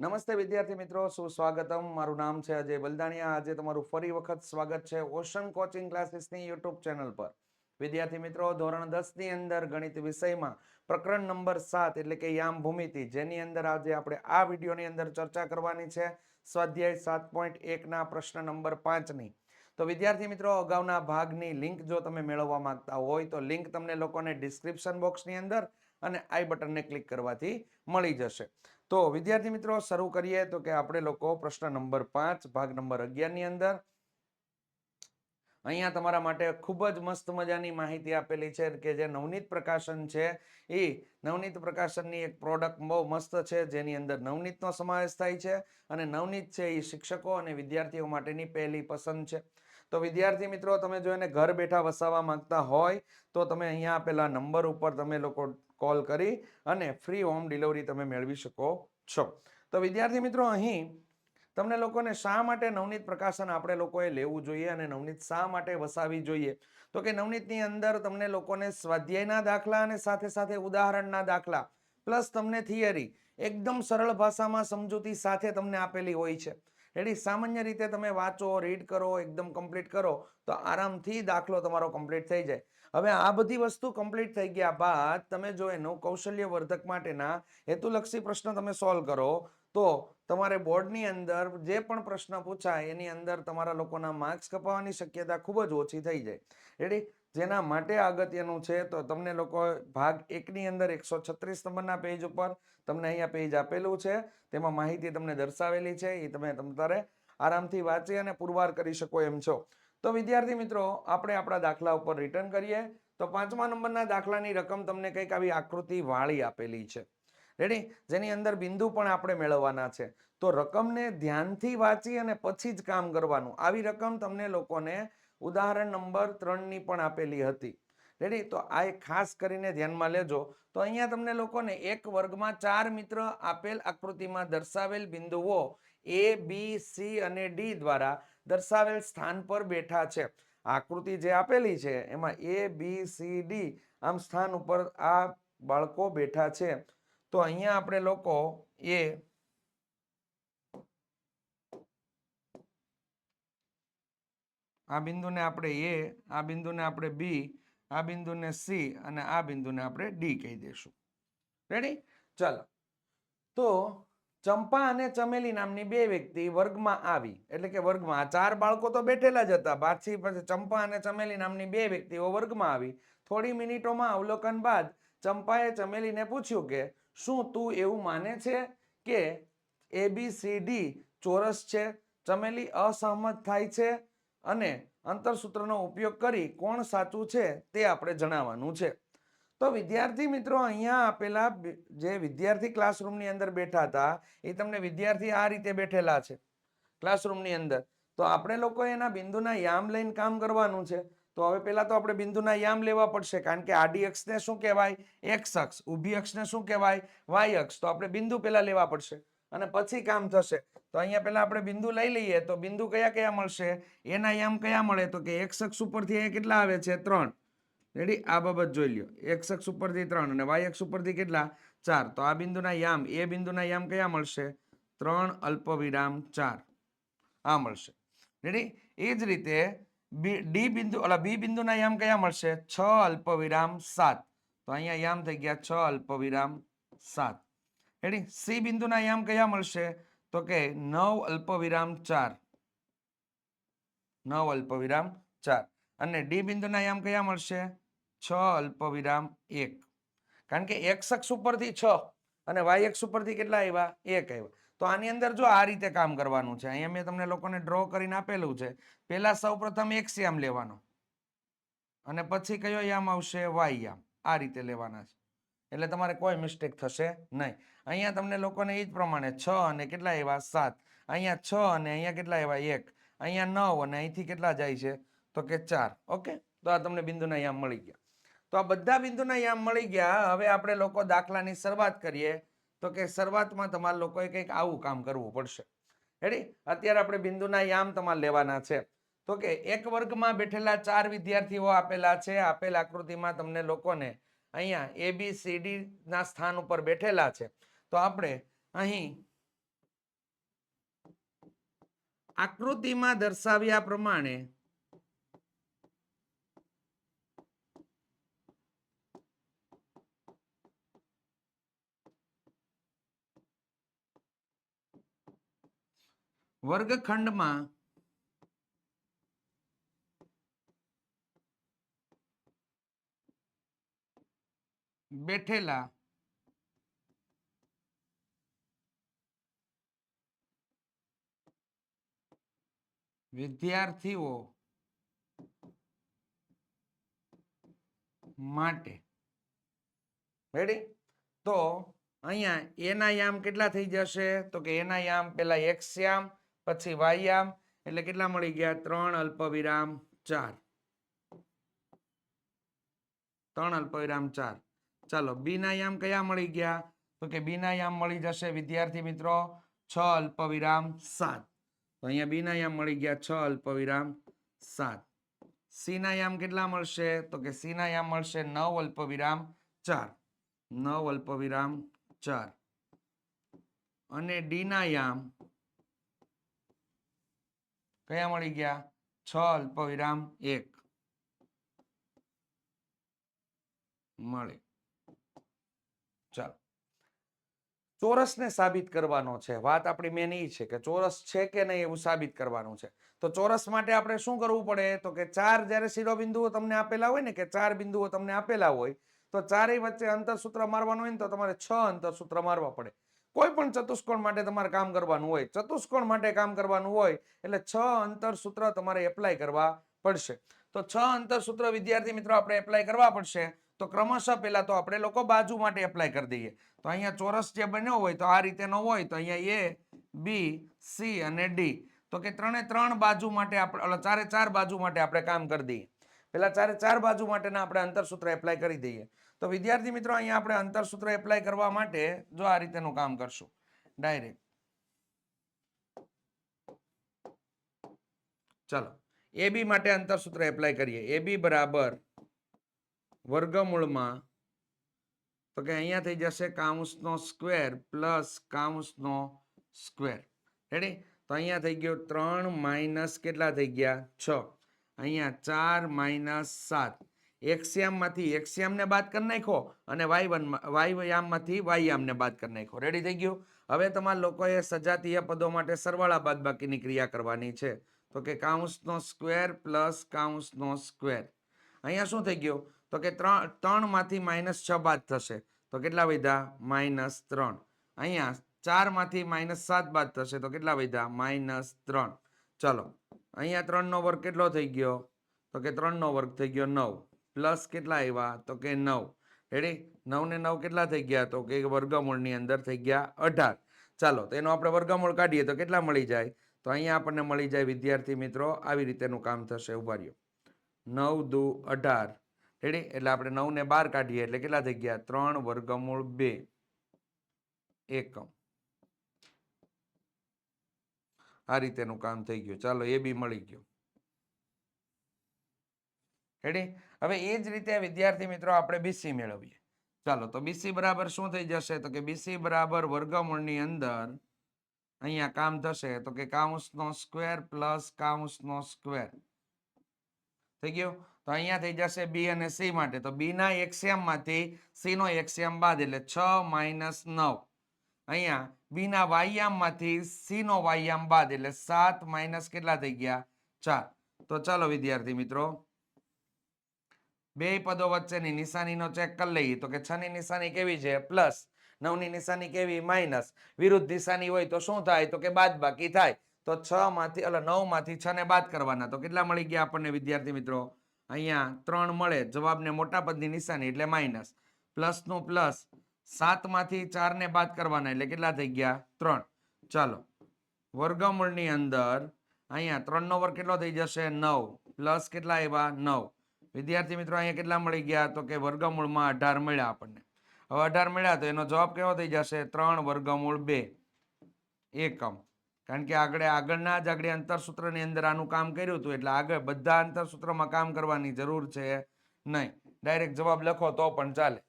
નમસ્તે વિદ્યાર્થી મિત્રો, સુસ્વાગતમ. મારું નામ છે અજય બલદાણિયા. આજે તમારું ફરી વખત સ્વાગત છે ઓશન કોચિંગ ક્લાસીસની યુટ્યુબ ચેનલ પર. વિદ્યાર્થી મિત્રો, ધોરણ દસની અંદર ગણિત વિષયમાં પ્રકરણ નંબર સાત એટલે કે યામ ભૂમિતિ, જેની અંદર આજે આપણે આ વિડીયોની અંદર ચર્ચા કરવાની છે. સ્વાધ્યાય સાત પોઈન્ટ એકના પ્રશ્ન નંબર પાંચની. તો વિદ્યાર્થી મિત્રો, અગાઉના ભાગની લિંક જો તમે મેળવવા માંગતા હોય તો લિંક તમને લોકોને ડિસ્ક્રિપ્શન બોક્સની અંદર અને આઈ બટનને ક્લિક કરવાથી મળી જશે. તો વિદ્યાર્થી મિત્રો, શરૂ કરીએ તો કે આપણે લોકો પ્રશ્ન નંબર પાંચ, ભાગ નંબર અગિયારની અંદર. અહીંયા તમારા માટે ખૂબ જ મસ્ત મજાની માહિતી આપેલી છે કે જે નવનીત પ્રકાશન છે. એ નવનીત પ્રકાશનની એક પ્રોડક્ટ બહુ મસ્ત છે, જેની અંદર નવનીતનો સમાવેશ થાય છે અને નવનીત છે એ શિક્ષકો અને વિદ્યાર્થીઓ માટેની પહેલી પસંદ છે. તો વિદ્યાર્થી મિત્રો, તમે જો એને ઘર બેઠા વસાવવા માંગતા હોય, તો તમે અહીંયા આપેલા નંબર ઉપર તમે લોકો કોલ કરી અને ફ્રી હોમ ડિલિવરી તમે મેળવી શકો છો. તો વિદ્યાર્થી મિત્રો, અહીં તમને લોકોને શા માટે નવનીત પ્રકાશન આપણે લોકોએ લેવું જોઈએ અને નવનીત શા માટે વસાવી જોઈએ? તો કે નવનીતની અંદર તમને લોકોને સ્વાધ્યાયના દાખલા અને સાથે સાથે ઉદાહરણના દાખલા, પ્લસ તમને થિયરી, એકદમ સરળ ભાષામાં સમજૂતી સાથે તમને આપેલી હોય છે. રેડી? સામાન્ય રીતે તમે વાંચો રીડ કરો, એકદમ કમ્પ્લીટ કરો, તો આરામથી દાખલો તમારો કમ્પ્લીટ થઈ જાય. હવે આ બધી વસ્તુ કમ્પ્લીટ થઈ ગયા બાદ તમે જો એનું કૌશલ્ય વર્ધક માટેના હેતુલક્ષી પ્રશ્ન તમે સોલ્વ કરો, તો તમારે બોર્ડની અંદર જે પણ પ્રશ્ન પૂછાય, એની અંદર તમારા લોકોના માર્ક્સ કપાવવાની શક્યતા ખૂબ જ ઓછી થઈ જાય. રેડી? જેના માટે અગત્યનું છે, તો તમને લોકો ભાગ એકની અંદર એકસો છત્રીસ નંબરના પેજ ઉપર તમને અહીંયા પેજ આપેલું છે. તેમાં માહિતી તમને દર્શાવેલી છે એ તમે તમારે આરામથી વાંચી અને પુરવાર કરી શકો એમ છો. તો વિદ્યાર્થી મિત્રો, આપણે આપણા દાખલા ઉપર રિટર્ન કરીએ. તો પાંચમા નંબરના દાખલાની રકમ તમને કંઈક આવી આકૃતિ વાળી આપેલી છે. રેડી જેની અંદર બિંદુ પણ આપણે મેળવવાના છે. તો રકમને ધ્યાનથી વાંચી અને પછી જ કામ કરવાનું. આવી રકમ તમને લોકોને ઉદાહરણ નંબર ત્રણની પણ આપેલી હતી. રેડી તો આ એક ખાસ કરીને ધ્યાનમાં લેજો. તો અહીંયા તમને લોકોને એક વર્ગમાં ચાર મિત્ર આપેલ આકૃતિમાં દર્શાવેલ બિંદુઓ એ બી સી અને ડી દ્વારા દર્શાવેલ સ્થાન પર બેઠા છે. આકૃતિ જે આપેલી છે, એમાં એ બી સી ડી આમ સ્થાન ઉપર આ બાળકો બેઠા છે. તો અહીંયા આપણે લોકો એ આ બિંદુને આપણે એ, આ બિંદુને આપણે બી, આ બિંદુને સી અને આ બિંદુને આપણે ડી કહી દઈશું. રેડી ચાલો. તો ચંપા અને ચમેલી નામની બે વ્યક્તિ વર્ગમાં આવી. એટલે કે વર્ગમાં આ ચાર બાળકો તો બેઠેલા જ હતા. પાછી પછી ચંપા અને ચમેલી નામની બે વ્યક્તિઓ વર્ગમાં આવી. થોડી મિનિટોમાં અવલોકન બાદ ચંપાએ ચમેલીને પૂછ્યું કે, શું તું એવું માને છે કે એ બી સી ડી ચોરસ છે? ચમેલી અસહમત થાય છે? અને અંતરસૂત્રનો ઉપયોગ કરી કોણ સાચું છે તે આપણે જણાવવાનું છે. તો વિદ્યાર્થી મિત્રો, અહીંયા આપેલા જે વિદ્યાર્થી ક્લાસરૂમની અંદર બેઠા હતા, એ તમને વિદ્યાર્થી આ રીતે બેઠેલા છે. ક્લાસરૂમની અંદર. તો આપણે લોકો એના બિંદુના યામ લઈને કામ કરવાનું છે. તો હવે પહેલાં તો આપણે બિંદુના યામ લેવા પડશે, કારણ કે આડી અક્ષને શું કહેવાય? એક્સ અક્ષ. ઊભી અક્ષને શું કહેવાય? વાય અક્ષ. તો આપણે બિંદુ પહેલાં લેવા પડશે. અને પછી કામ થશે. તો અહીંયા પહેલા આપણે બિંદુ લઈ લઈએ. તો બિંદુ કયા કયા મળશે? એના યામ કયા મળે? તો કે એક્સ અક્ષ ઉપરથી અહીંયા કેટલા આવે છે? ત્રણ. રેડી આ બાબત જોઈ લ્યો. એક્સ અક્ષ ઉપરથી ત્રણ અને વાય અક્ષ ઉપરથી કેટલા? ચાર. તો આ બિંદુના યામ, એ બિંદુના યામ કયા મળશે? ત્રણ અલ્પવિરામ ચાર. આ મળશે. રેડી એ જ રીતે બી ડી બિંદુ, ઓલા બી બિંદુના યામ કયા મળશે? છ અલ્પવિરામ સાત. તો અહીંયા યામ થઈ ગયા છ અલ્પવિરામ સાત. રેડી સી બિંદુના યામ કયા મળશે? તો કે નવ અલ્પવિરામ ચાર. નવ અલ્પવિરામ ચાર. અને ડી બિંદુના યામ કયા મળશે? છ અલ્પવિરામ એક. કારણ કે એક્સ અક્ષ ઉપરથી છ અને વાય એક્સ ઉપરથી કેટલા આવ્યા? એક આવ્યા. તો આની અંદર જો આ રીતે કામ કરવાનું છે, અહીંયા મેં તમને લોકોને ડ્રો કરીને આપેલું છે, પહેલા સૌ પ્રથમ એક્સ યામ લેવાનો. અને પછી કયો યામ આવશે? વાય યામ. આ રીતે લેવાના છે. એટલે તમારે કોઈ મિસ્ટેક થશે નહીં. અહીંયા તમને લોકોને એ જ પ્રમાણે છ અને કેટલા એવા? સાત. અહીંયા છ અને અહીંયા કેટલા એવા? એક. અહીંયા નવ અને અહીંથી કેટલા જાય છે? તો કે ચાર. ઓકે? તો આ તમને બિંદુના યામ મળી ગયા. તો આ બધા બિંદુના યામ મળી ગયા. હવે આપણે લોકો દાખલાની શરૂઆત કરીએ. તો કે શરૂઆતમાં તમારે લોકોએ કંઈક આવું કામ કરવું પડશે. રેડી અત્યારે આપણે બિંદુના યામ તમારે લેવાના છે. તો કે એક વર્ગમાં બેઠેલા ચાર વિદ્યાર્થીઓ આપેલા છે. આપેલ આકૃતિમાં તમને લોકોને અહીંયા એ બી સી ડી ના સ્થાન ઉપર બેઠેલા છે. તો આપણે અહીં આકૃતિમાં દર્શાવ્યા પ્રમાણે વર્ગખંડમાં બેઠેલા. વિદ્યાર્થીઓ માટે. રેડી તો અહીંયા એના યામ કેટલા થઈ જશે? તો કે એના યામ પેલા એક્સ યામ, પછી વાય યામ, એટલે કેટલા મળી ગયા? ત્રણ અલ્પવિરામ ચાર. ત્રણ અલ્પવિરામ ચાર. ચાલો બીના યામ કયા મળી ગયા? તો કે બીના યામ મળી જશે, વિદ્યાર્થી મિત્રો, છ અલ્પવિરામ સાત. તો અહીંયા બીના યામ મળી ગયા, છ અલ્પવિરામ સાત. સી યામ કેટલા મળશે? તો કે સી યામ મળશે નવ અલ્પવિરામ ચાર. નવ અલ્પવિરામ ચાર. અને ડીના યામ કયા મળી ગયા? છ અલ્પવિરામ એક. મળે. ચાલો. ચોરસને સાબિત કરવાનો છે. વાત આપણી મેન એ છે કે ચોરસ છે કે નહીં એવું સાબિત કરવાનું છે. તો ચોરસ માટે આપણે શું કરવું પડે? તો કે ચાર જ્યારે શિરોબિંદુઓ તમને આપેલા હોય ને, કે ચાર બિંદુઓ તમને આપેલા હોય, તો ચારેય વચ્ચે અંતરસૂત્ર મારવાનું હોય ને, તો તમારે છ અંતરસૂત્ર મારવા પડે. કોઈ પણ ચતુષ્કોણ માટે તમારે કામ કરવાનું હોય. ચતુષ્કોણ માટે કામ કરવાનું હોય એટલે છ અંતરસૂત્ર તમારે એપ્લાય કરવા પડશે. તો છ અંતરસૂત્ર વિદ્યાર્થી મિત્રો, આપણે એપ્લાય કરવા પડશે. તો ક્રમશઃ પહેલાં તો આપણે લોકો બાજુ માટે એપ્લાય કરી દઈએ. તો અહીંયા ચોરસ જે બન્યો હોય તો આ રીતેનો હોય તો અહીંયા એ બી સી અને ડી તો કે ત્રણે ત્રણ બાજુ માટે આપણે ચારે ચાર બાજુ માટે આપણે કામ કરી દઈએ. પેલા ચારે ચાર બાજુ માટેના આપણે અંતરસૂત્ર એપ્લાય કરી દઈએ. તો વિદ્યાર્થી મિત્રો, અહીંયા આપણે અંતરસૂત્ર એપ્લાય કરવા માટે જો આ રીતેનું કામ કરશું. ડાયરેક્ટ ચલો. એ બી માટે અંતરસૂત્ર એપ્લાય કરીએ. એ બી બરાબર વર્ગમૂળમાં, તો કે અહીંયા થઈ જશે કાઉન્સનો સ્ક્વેર પ્લસ કાઉન્સનો સ્ક્વેર. રેડી તો અહીંયા થઈ ગયો ત્રણ માઇનસ કેટલા થઈ ગયા? છ. અહીંયા ચાર માઇનસ સાત. એક્સયામમાંથી એક્સયામને બાદ કરી નાખો અને વાય વનમાં વાયયામમાંથી વાયયામને બાદ કરી નાખો. રેડી થઈ ગયું? હવે તમારા લોકોએ સજાતીય પદો માટે સરવાળા બાદબાકીની ક્રિયા કરવાની છે. તો કે કાઉન્સનો સ્ક્વેર પ્લસ કાઉન્સનો સ્ક્વેર. અહીંયા શું થઈ ગયું? તો કે ત્રણ, ત્રણમાંથી માઇનસ છ બાદ થશે. તો કેટલા વધ્યા? માઇનસ ત્રણ. અહીંયા ચારમાંથી માઇનસ સાત બાદ થશે, તો કેટલા વધ્યા? માઇનસ ત્રણ. ચલો, અહીંયા ત્રણનો વર્ગ કેટલો થઈ ગયો? તો કે ત્રણનો વર્ગ થઈ ગયો નવ. પ્લસ કેટલા આવ્યા? તો કે નવ. રેડી નવ ને નવ કેટલા થઈ ગયા? તો કે વર્ગમૂળની અંદર થઈ ગયા અઢાર. ચાલો, તો એનો આપણે વર્ગમૂળ કાઢીએ, તો કેટલા મળી જાય? તો અહીંયા આપણને મળી જાય, વિદ્યાર્થી મિત્રો, આવી રીતેનું કામ થશે. ઊભા રહ્યો. નવ દુ અઢાર. રેડી? એટલે આપણે નવને બાર કાઢીએ, એટલે કેટલા થઈ ગયા? ત્રણ વર્ગમૂળ બે. એકમ. આ રીતેનું કામ થઈ ગયું. ચાલો, એ બી મળી ગયું. રેડી? હવે એ જ રીતે, વિદ્યાર્થી મિત્રો, આપણે બીસી મેળવીએ. ચાલો, તો બીસી બરાબર શું થઈ જશે? તો કે બીસી બરાબર વર્ગમૂળની અંદર અહીંયા કામ થશે. તો કે કાઉન્સનો સ્ક્વેર પ્લસ કાઉન્સનો સ્ક્વેર. થઈ ગયું? તો અહીંયા થઈ જશે બી અને સી માટે. તો બી ના એક્સિયમમાંથી સી નો એક્સિયમ બાદ એટલે છ માઇનસ નવ. અહીંયા બી ના વાયામમાંથી સી નો વાયામ બાદ એટલે સાત માઇનસ કેટલા થઈ ગયા? ચાર. તો ચાલો વિદ્યાર્થી મિત્રો, બે પદો વચ્ચેની નિશાનીનો ચેક કરી લઈએ તો કે છ ની નિશાની કેવી છે? પ્લસ નવની નિશાની કેવી? માઇનસ વિરુદ્ધ નિશાની હોય તો શું થાય? તો કે બાદ બાકી થાય. તો છ માંથી એટલે નવમાંથી છ ને બાદ કરવાના. તો કેટલા મળી ગયા આપણને વિદ્યાર્થી મિત્રો? અહીંયા ત્રણ મળે. જવાબને મોટા પદની નિશાની એટલે માઇનસ. પ્લસનું પ્લસ સાતમાંથી ચારને બાદ કરવાના એટલે કેટલા થઈ ગયા? ત્રણ. ચાલો. વર્ગમૂળની અંદર અહીંયા ત્રણનો વર્ગ કેટલો થઈ જશે? નવ. પ્લસ કેટલા આવ્યા? નવ. વિદ્યાર્થી મિત્રો, અહીંયા કેટલા મળી ગયા? તો કે વર્ગમૂળમાં અઢાર મળ્યા આપણને. હવે અઢાર મળ્યા તો એનો જવાબ કેવો થઈ જશે? ત્રણ, વર્ગમૂળ બે. એકમ. કારણ કે આગળ આગળના જ આગળ અંતરસૂત્રની અંદર આનું કામ કર્યું હતું, એટલે આગળ બધા અંતરસૂત્રમાં કામ કરવાની જરૂર છે નહીં. ડાયરેક્ટ જવાબ લખો તો પણ ચાલે.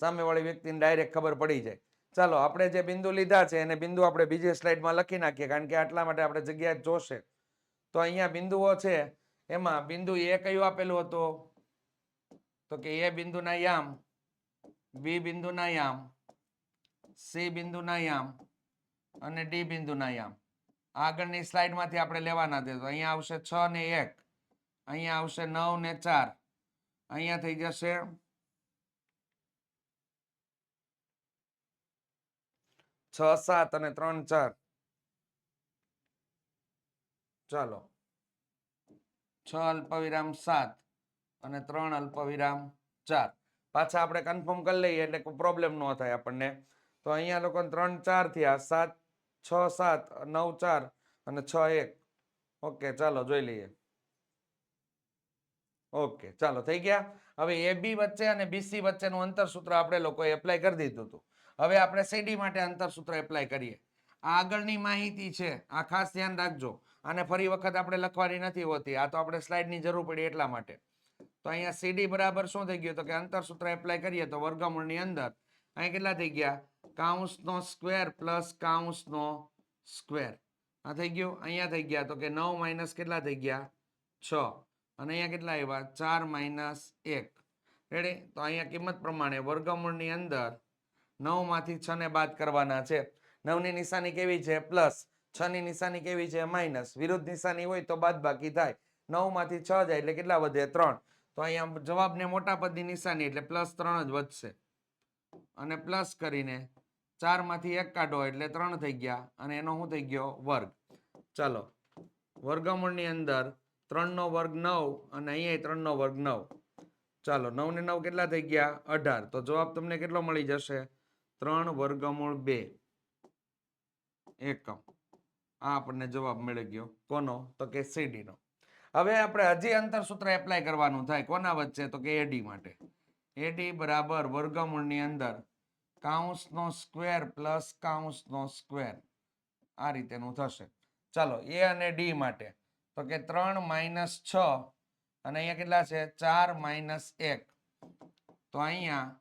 સામેવાળી વ્યક્તિને ડાયરેક્ટ ખબર પડી જાય. ચાલો, આપણે જે બિંદુ લીધા છે, એને બિંદુ આપણે બીજી સ્લાઇડમાં લખી નાખીએ, કારણ કે આટલા માટે આપણે જગ્યા જોશે. તો અહીંયા બિંદુઓ છે, એમાં બિંદુ એ કયું આપેલું હતું? તો કે એ બિંદુના યામ, બી બિંદુના યામ, સી બિંદુના યામ અને ડી બિંદુના યામ. આગળની સ્લાઇડમાંથી આપણે લેવાના છે. અહીંયા આવશે છ ને એક. અહીંયા આવશે નવ ને ચાર. અહીંયા થઈ જશે છ, સાત અને ત્રણ, ચાર. ચાલો. છ અલ્પવિરામ સાત અને ત્રણ અલ્પવિરામ ચાર. પાછા આપણે કન્ફર્મ કરી લઈએ એટલે પ્રોબ્લેમ ન થાય આપણને. તો અહીંયા લોકો ત્રણ ચાર થયા. સાત છ સાત, નવ ચાર અને છ એક. ઓકે, ચાલો જોઈ લઈએ. ઓકે, ચાલો થઈ ગયા. હવે એ બી વચ્ચે અને બીસી વચ્ચેનું અંતર સૂત્ર આપણે લોકોએ એપ્લાય કરી દીધું હતું. હવે આપણે સીડી માટે અંતર સૂત્ર એપ્લાય કરીએ. આ આગળની માહિતી છે, આ ખાસ ધ્યાન રાખજો. અને ફરી વખત આપણે લખવાની નથી હોતી. આ તો આપણે સ્લાઇડની જરૂર પડી એટલા માટે. તો અહીંયા સીડી બરાબર શું થઈ ગયું? તો કે અંતર સૂત્ર એપ્લાય કરીએ તો વર્ગમૂળની અંદર. અહીં કેટલા થઈ ગયા? કાઉન્સનો સ્ક્વેર પ્લસ કાઉન્સનો સ્ક્વેર. આ થઈ ગયું? અહીંયા થઈ ગયા. તો કે નવ માઇનસ કેટલા થઈ ગયા? છ. અને અહીંયા કેટલા આવ્યા? ચાર માઇનસ એક. રેડી તો અહીંયા કિંમત પ્રમાણે વર્ગમૂળની અંદર નવમાંથી છને બાદ કરવાના છે. નવની નિશાની કેવી છે? પ્લસ. છની નિશાની કેવી છે? માઇનસ. વિરુદ્ધ નિશાની હોય તો બાદ બાકી થાય. નવમાંથી છ જાય એટલે કેટલા વધે? ત્રણ. તો અહીંયા જવાબને મોટા પદની નિશાની એટલે પ્લસ ત્રણ જ વધશે. અને પ્લસ કરીને ચારમાંથી એક કાઢો એટલે ત્રણ થઈ ગયા અને એનો શું થઈ ગયો? વર્ગ. ચાલો. વર્ગમૂળની અંદર ત્રણનો વર્ગ નવ અને અહીંયા ત્રણનો વર્ગ નવ. ચાલો નવ ને નવ કેટલા થઈ ગયા? અઢાર. તો જવાબ તમને કેટલો મળી જશે? ત્રણ વર્ગમૂળ બે. એકમ. આ આપણને જવાબ મળી ગયો. કોનો? તો કે સીડી નો હવે આપણે હજી અંતર સૂત્ર એપ્લાય કરવાનું થાય. કોના વચ્ચે? તો કે એડી માટે. એડી બરાબર વર્ગમૂળની અંદર કાઉન્સનો સ્ક્વેર પ્લસ કાઉન્સનો સ્ક્વેર. આ રીતેનું થશે. ચાલો, એ અને ડી માટે. તો કે ત્રણ માઇનસ છ, અને અહીંયા કેટલા છે? ચાર માઇનસ એક. તો અહીંયા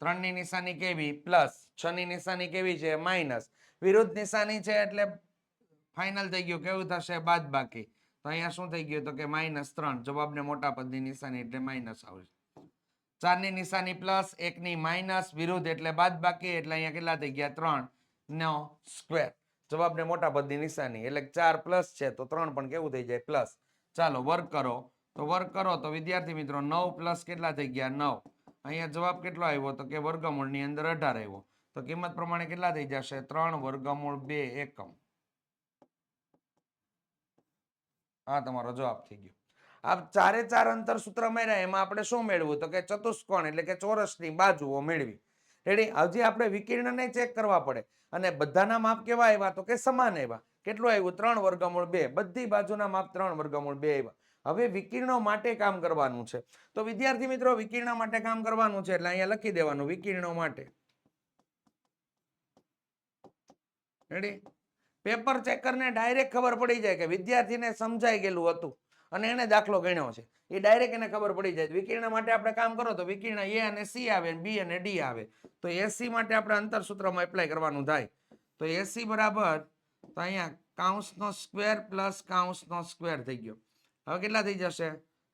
ત્રણની નિશાની કેવી? પ્લસ. છ ની નિશાની કેવી છે? માઇનસ. વિરુદ્ધ નિશાની છે એટલે ફાઇનલ થઈ ગયું. કેવું થશે? બાદ બાકી તો અહીંયા શું થઈ ગયું? તો કે માઇનસ ત્રણ. જવાબને મોટા પદની નિશાની એટલે માઇનસ આવશે. ચારની નિશાની પ્લસ, એકની માઇનસ, વિરુદ્ધ એટલે બાદ બાકી એટલે અહીંયા કેટલા થઈ ગયા? ત્રણ. નો સ્ક્વેર. જવાબને મોટા પદની નિશાની. એટલે ચાર પ્લસ છે તો ત્રણ પણ કેવું થઈ જાય? પ્લસ. ચાલો, વર્ક કરો. તો વર્ક કરો તો વિદ્યાર્થી મિત્રો, નવ પ્લસ કેટલા થઈ ગયા? નવ. અહીંયા જવાબ કેટલો આવ્યો? તો કે વર્ગમૂળની અંદર અઢાર આવ્યો. તો કિંમત પ્રમાણે કેટલા થઈ જશે? ત્રણ વર્ગમૂળ બે એકમ. આ તમારો જવાબ થઈ ગયો. આ ચારે ચાર અંતર સૂત્ર મેળ્યા, એમાં આપણે શું મેળવ્યું? તો કે ચતુષ્કોણ એટલે કે ચોરસની બાજુઓ મેળવી. રેડી હજી આપણે વિકર્ણને ચેક કરવા પડે. અને બધાના માપ કેવા આવ્યા? તો કે સમાન આવ્યા. કેટલું આવ્યું? ત્રણ વર્ગમૂળ બે. બધી બાજુના માપ ત્રણ વર્ગમૂળ બે આવ્યા. હવે વિકર્ણો માટે કામ કરવાનું છે. તો વિદ્યાર્થી મિત્રો, વિકર્ણ માટે કામ કરવાનું છે એટલે અહીંયા લખી દેવાનું, વિકર્ણો માટે. રેડી પેપર ચેકરને ડાયરેક્ટ ખબર પડી જાય કે વિદ્યાર્થીને સમજાઈ ગયેલું હતું. અને એને દાખલો ગણ્યો છે. એ ડાયરેક્ટ એને ખબર પડી જાય. વિકિરણ માટે આપણે કામ કરો તો વિકિરણ એ અને સી આવે બી અને ડી આવે. તો એસી માટે આપણે અંતર સૂત્રમાં એપ્લાય કરવાનું થાય. તો એસી બરાબર, તો અહીંયા કાઉન્સનો સ્ક્વેર પ્લસ કાઉન્સનો સ્ક્વેર થઈ ગયો. હવે કેટલા થઈ જશે?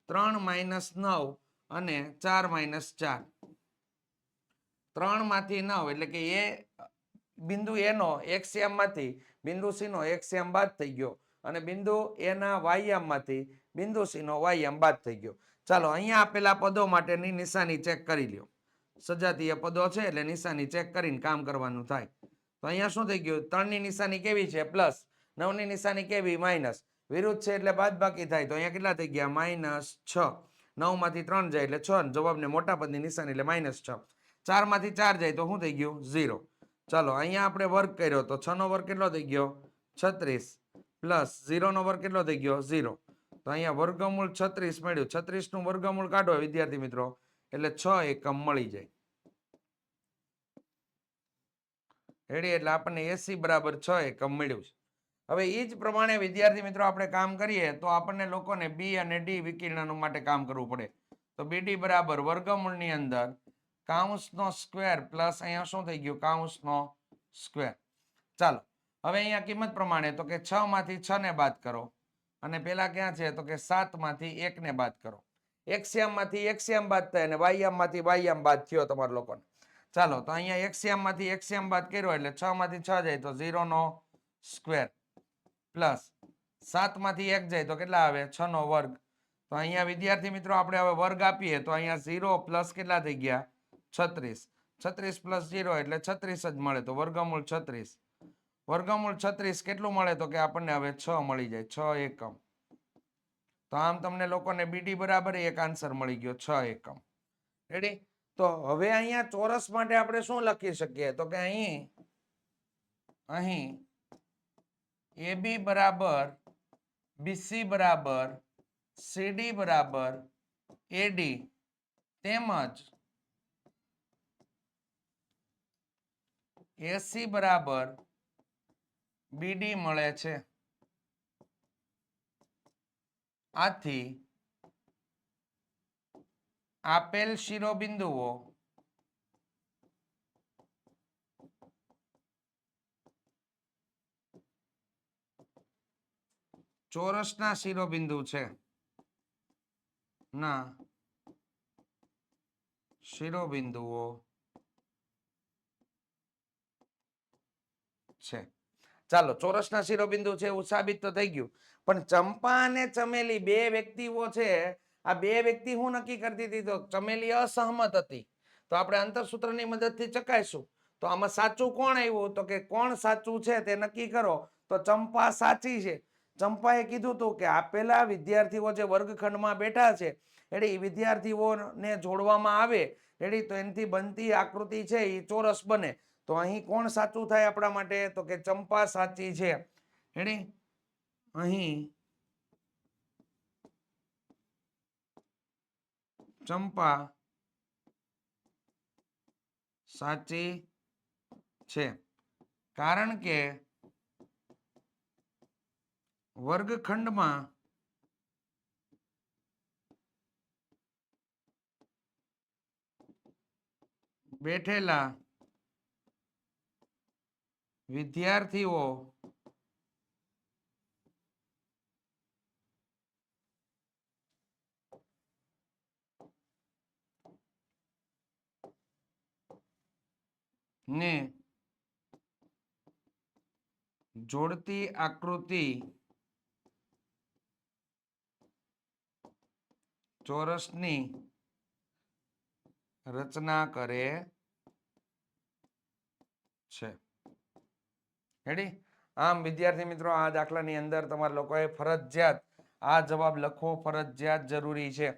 ત્રણ માઇનસ નવ અને ચાર માઇનસ ચાર. ત્રણમાંથી નવ એટલે કે એ બિંદુ એનો માંથી, બિંદુ સી નો એક્સયામ બાદ થઈ ગયો. અને બિંદુ એના વાયામમાંથી બિંદુ સીનો વાયામ બાદ થઈ ગયો. ચાલો, અહીંયા આપેલા પદો માટેની નિશાની ચેક કરી લ્યો. સજાતીય પદો છે એટલે નિશાની ચેક કરીને કામ કરવાનું થાય. તો અહીંયા શું થઈ ગયું? ત્રણની નિશાની કેવી છે? પ્લસ નવની નિશાની કેવી? માઇનસ વિરુદ્ધ છે એટલે બાદ બાકી થાય. તો અહીંયા કેટલા થઈ ગયા? માઇનસ છ. નવમાંથી ત્રણ જાય એટલે છ. જવાબને મોટા પદની નિશાની એટલે માઇનસ છ. ચારમાંથી ચાર જાય તો શું થઈ ગયું? ઝીરો ચાલો, અહીંયા આપણે વર્ક કર્યો તો છનો વર્ક કેટલો થઈ ગયો? છત્રીસ. પ્લસ ઝીરોનો વર્ગ કેટલો થઈ ગયો? ઝીરો. તો અહીંયા વર્ગમૂળ છત્રીસ મળ્યું. છત્રીસનું વર્ગમૂળ કાઢો વિદ્યાર્થી મિત્રો. એટલે છ એકમ મળી જાય. રેડી એટલે આપણને એસી બરાબર છ એકમ મળ્યું છે. હવે એ જ પ્રમાણે, વિદ્યાર્થી મિત્રો, આપણે કામ કરીએ તો આપણને લોકોને બી અને ડી વિકર્ણનું માટે કામ કરવું પડે. તો બીડી બરાબર વર્ગમૂળની અંદર કાઉન્સનો સ્ક્વેર પ્લસ અહીંયા શું થઈ ગયું? કાઉન્સનો સ્ક્વેર. ચાલો. હવે અહીંયા કિંમત પ્રમાણે તો કે છ માંથી છ ને બાદ કરો. અને પેલા ક્યાં છે? તો કે સાતમાંથી એક ને બાદ કરો. એક્સિયામમાંથી એક્સિયામ બાદ થાય અને વાયામમાંથી વાયામ બાદ થયો તમારા લોકોને. ચાલો, તો અહીંયા એક્સિયામમાંથી એક્સિયામ બાદ કર્યો એટલે છ માંથી છ જાય તો ઝીરો નો સ્ક્વેર પ્લસ સાતમાંથી એક જાય તો કેટલા આવે? છ નો વર્ગ. તો અહીંયા વિદ્યાર્થી મિત્રો આપણે હવે વર્ગ આપીએ તો અહીંયા ઝીરો પ્લસ કેટલા થઈ ગયા? છત્રીસ. છત્રીસ પ્લસ ઝીરો એટલે છત્રીસ જ મળે તો વર્ગમૂળ છત્રીસ. વર્ગમૂળ છત્રીસ કેટલું મળે તો કે આપણને હવે છ મળી જાય, છ એકમ. તો આમ તમને લોકોને બીડી બરાબર એક આન્સર મળી ગયો, છ એકમ. રેડી તો હવે અહીંયા ચોરસ માટે આપણે શું લખી શકીએ? તો કે અહીં અહીં એ બી બરાબર બીસી બરાબર સીડી બરાબર એડી તેમજ એસી બરાબર બીડી મળે છે. આથી આપેલ શિરોબિંદુઓ ચોરસના શિરોબિંદુ છે. ના શિરોબિંદુઓ છે. ચાલો, ચોરસના શિરોબિંદુ છે એવું સાબિત તો થઈ ગયું. પણ ચંપા અને ચમેલી બે વ્યક્તિઓ છે, આ બે વ્યક્તિ હું નક્કી કરતી હતી? તો ચમેલી અસહમત હતી. તો આપણે અંતરસૂત્રની મદદથી ચકાઈશું. તો આમાં સાચું કોણ આવ્યું? તો કે કોણ સાચું છે તે નક્કી કરો. તો ચંપા સાચી છે. ચંપાએ કીધું હતું કે આપેલા વિદ્યાર્થીઓ જે વર્ગખંડમાં બેઠા છે એટલે એ વિદ્યાર્થીઓને જોડવામાં આવે. એડી તો એનાથી બનતી આકૃતિ છે એ ચોરસ બને. તો અહીં કોણ સાચું થાય આપણા માટે? તો કે ચંપા સાચી છે. રેડી અહીં ચંપા સાચી છે. કારણ કે વર્ગખંડમાં બેઠેલા વિદ્યાર્થીઓ ને જોડતી આકૃતિ ચોરસની રચના કરે છે. રેડી આમ વિદ્યાર્થી મિત્રો, આ દાખલાની અંદર તમારા લોકોએ ફરજિયાત, આ જવાબ લખવો ફરજિયાત જરૂરી છે.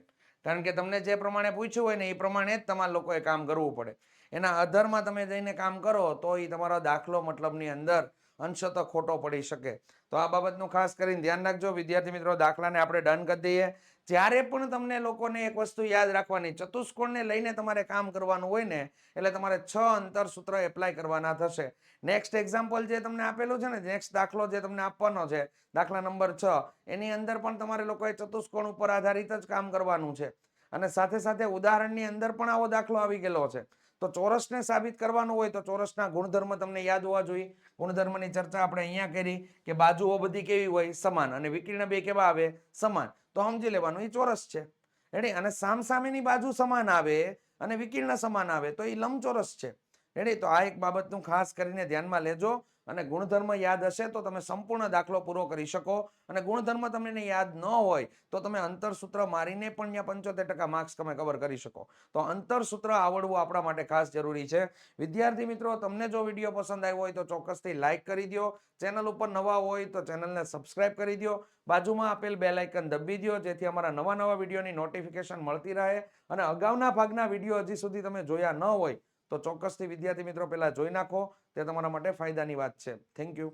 કારણ કે તમને જે પ્રમાણે પૂછ્યું હોય ને, એ પ્રમાણે જ તમારા લોકોએ કામ કરવું પડે. એના અધરમાં તમે જઈને કામ કરો, તો એ તમારો દાખલો મતલબની અંદર અંશતઃ ખોટો પડી શકે. તો આ બાબતનું ખાસ કરીને ધ્યાન રાખજો. વિદ્યાર્થી મિત્રો, દાખલાને આપણે ડન કરી દઈએ. જ્યારે પણ તમને લોકોને એક વસ્તુ યાદ રાખવાની, ચતુષ્કોણને લઈને તમારે કામ કરવાનું હોય ને, એટલે તમારે છ અંતર સૂત્ર એપ્લાય કરવાના થશે. નેક્સ્ટ એક્ઝામ્પલ જે તમને આપેલું છે ને નેક્સ્ટ દાખલો જે તમને આપવાનો છે, દાખલા નંબર છ, એની અંદર પણ તમારે લોકોએ ચતુષ્કોણ ઉપર આધારિત જ કામ કરવાનું છે. અને સાથે સાથે ઉદાહરણની અંદર પણ આવો દાખલો આવી ગયેલો છે. તો ચોરસને સાબિત કરવાનું હોય તો ચોરસના ગુણધર્મ તમને યાદ હોવા જોઈએ. ગુણધર્મની ચર્ચા આપણે અહીંયા કરી કે બાજુઓ બધી કેવી હોય? સમાન. અને વિકર્ણ બે કેવા આવે? સમાન. તો સમજી લેવાનું એ ચોરસ છે. રેડી અને સામસામેની બાજુ સમાન આવે અને વિકર્ણ સમાન આવે તો એ લંબચોરસ છે. રેડી તો આ એક બાબતનું ખાસ કરીને ધ્યાનમાં લેજો. અને ગુણધર્મ યાદ હશે તો તમે સંપૂર્ણ દાખલો પૂરો કરી શકો. અને ગુણધર્મ તમને યાદ ન હોય તો તમે અંતરસૂત્ર મારીને પણ ત્યાં પંચોતેર ટકા માર્ક્સ તમે કવર કરી શકો. તો અંતરસૂત્ર આવડવું આપણા માટે ખાસ જરૂરી છે. વિદ્યાર્થી મિત્રો, તમને જો વીડિયો પસંદ આવ્યો હોય તો ચોક્કસથી લાઇક કરી દો ચેનલ ઉપર નવા હોય તો ચેનલને સબસ્ક્રાઇબ કરી દો બાજુમાં આપેલ બે લાઇકન દબી દો જેથી અમારા નવા નવા વિડીયોની નોટિફિકેશન મળતી રહે. અને અગાઉના ભાગના વીડિયો હજી સુધી તમે જોયા ન હોય તો ચોક્કસથી વિદ્યાર્થી મિત્રો, પહેલા જોઈ નાખો. તે તમારા માટે ફાયદાની વાત છે. Thank you